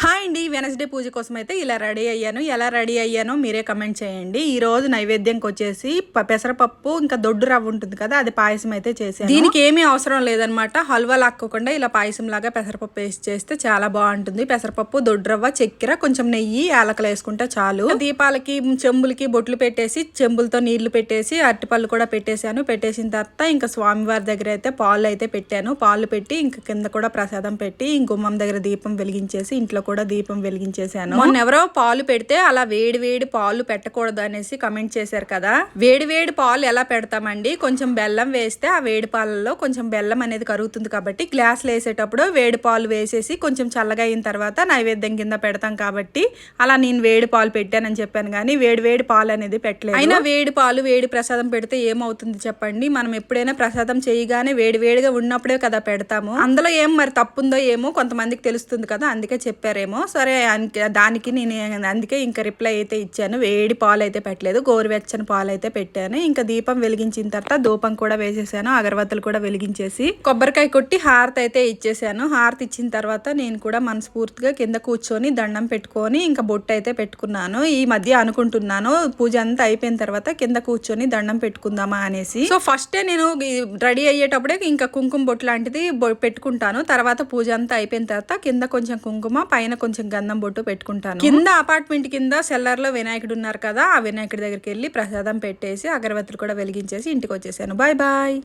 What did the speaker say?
Hi అండి Wednesday పూజ కోసం అయితే ఇలా రెడీ అయ్యాను. ఎలా రెడీ అయ్యానో మీరే కమెంట్ చేయండి. ఈ రోజు నైవేద్యంకి వచ్చేసి పెసరపప్పు ఇంకా దొడ్డు రవ్వ ఉంటుంది కదా అది పాయసం అయితే చేసాను దీనికి ఏమీ అవసరం లేదనమాట హల్వా లాక్కోకుండా ఇలా పాయసం లాగా పెసరపప్పు వేసి చేస్తే చాలా బాగుంటుంది. పెసరపప్పు దొడ్డు రవ్వ చక్కెర కొంచెం నెయ్యి యాలకలు వేసుకుంటే చాలు. దీపాలకి చెంబులకి బొట్లు పెట్టేసి చెంబులతో నీళ్ళు పెట్టేసి అరటిపళ్ళు కూడా పెట్టేశాను. పెట్టేసిన తర్వాత ఇంకా స్వామివారి దగ్గర అయితే పాలు అయితే పెట్టాను. పాలు పెట్టి ఇంకా కింద కూడా ప్రసాదం పెట్టి ఇంక గుమ్మం దగ్గర దీపం వెలిగించేసి ఇంట్లో కూడా దీపం వెలిగించేసాను మొన్న ఎవరో పాలు పెడితే అలా వేడి వేడి పాలు పెట్టకూడదు అనేసి కమెంట్ చేశారు కదా. వేడి వేడి పాలు ఎలా పెడతామండి? కొంచెం బెల్లం వేస్తే ఆ వేడి పాలలో కొంచెం బెల్లం అనేది కరుగుతుంది కాబట్టి గ్లాసులు వేసేటప్పుడు వేడి పాలు వేసేసి కొంచెం చల్లగా అయిన తర్వాత నైవేద్యం కింద పెడతాం కాబట్టి అలా నేను వేడి పాలు పెట్టానని చెప్పాను కానీ వేడి వేడి పాలు అనేది పెట్టలేదు. అయినా వేడి పాలు వేడి ప్రసాదం పెడితే ఏమవుతుంది చెప్పండి? మనం ఎప్పుడైనా ప్రసాదం చేయగానే వేడి వేడిగా ఉన్నప్పుడే కదా పెడతాము. అందులో ఏం మరి తప్పుందో ఏమో కొంతమందికి తెలుస్తుంది కదా అందుకే చెప్పారేమో సరే అందుకే- దానికి నేను అందుకే ఇంకా రిప్లై అయితే ఇచ్చాను. వేడి పాలు అయితే పెట్టలేదు. గోరువెచ్చని పాలు అయితే పెట్టాను. ఇంకా దీపం వెలిగించిన తర్వాత ధూపం కూడా వేసేసాను. అగరబత్తులు కూడా వెలిగించేసి కొబ్బరికాయ కొట్టి హారతి అయితే ఇచ్చేసాను. హారతి ఇచ్చిన తర్వాత నేను కూడా మనస్ఫూర్తిగా కింద కూర్చొని దండం పెట్టుకొని ఇంకా బొట్టు అయితే పెట్టుకున్నాను. ఈ మధ్య అనుకుంటున్నాను. పూజ అంతా అయిపోయిన తర్వాత కింద కూర్చొని దండం పెట్టుకుందామా అనేసి. సో ఫస్టే నేను రెడీ అయ్యేటప్పుడే ఇంకా కుంకుమ బొట్టు లాంటిది బొ- పెట్టుకుంటాను. తర్వాత పూజ అంతా అయిపోయిన తర్వాత కింద కొంచెం కుంకుమ పైన పైన కొంచెం గంధం బొట్టు పెట్టుకుంటాను. కింద అపార్ట్మెంట్ కింద సెల్లర్లో వినాయకుడు ఉన్నారు కదా ఆ వినాయకుడి దగ్గరికి వెళ్ళి ప్రసాదం పెట్టేసి అగరబత్తులు కూడా వెలిగించేసి ఇంటికి వచ్చేసాను. Bye bye.